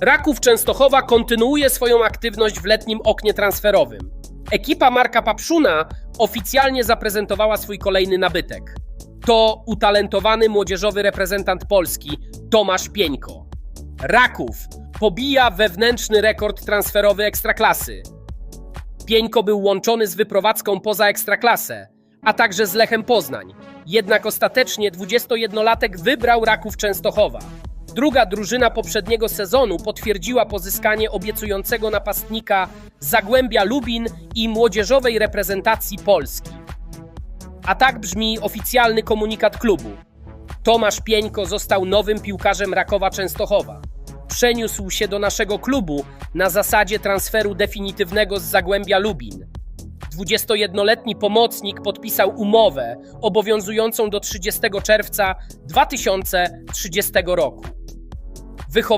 Raków Częstochowa kontynuuje swoją aktywność w letnim oknie transferowym. Ekipa Marka Papszuna oficjalnie zaprezentowała swój kolejny nabytek. To utalentowany młodzieżowy reprezentant Polski Tomasz Pieńko. Raków pobija wewnętrzny rekord transferowy Ekstraklasy. Pieńko był łączony z wyprowadzką poza Ekstraklasę, a także z Lechem Poznań. Jednak ostatecznie 21-latek wybrał Raków Częstochowa. Druga drużyna poprzedniego sezonu potwierdziła pozyskanie obiecującego napastnika Zagłębia Lubin i młodzieżowej reprezentacji Polski. A tak brzmi oficjalny komunikat klubu. Tomasz Pieńko został nowym piłkarzem Rakowa Częstochowa. Przeniósł się do naszego klubu na zasadzie transferu definitywnego z Zagłębia Lubin. 21-letni pomocnik podpisał umowę obowiązującą do 30 czerwca 2030 roku. Wychow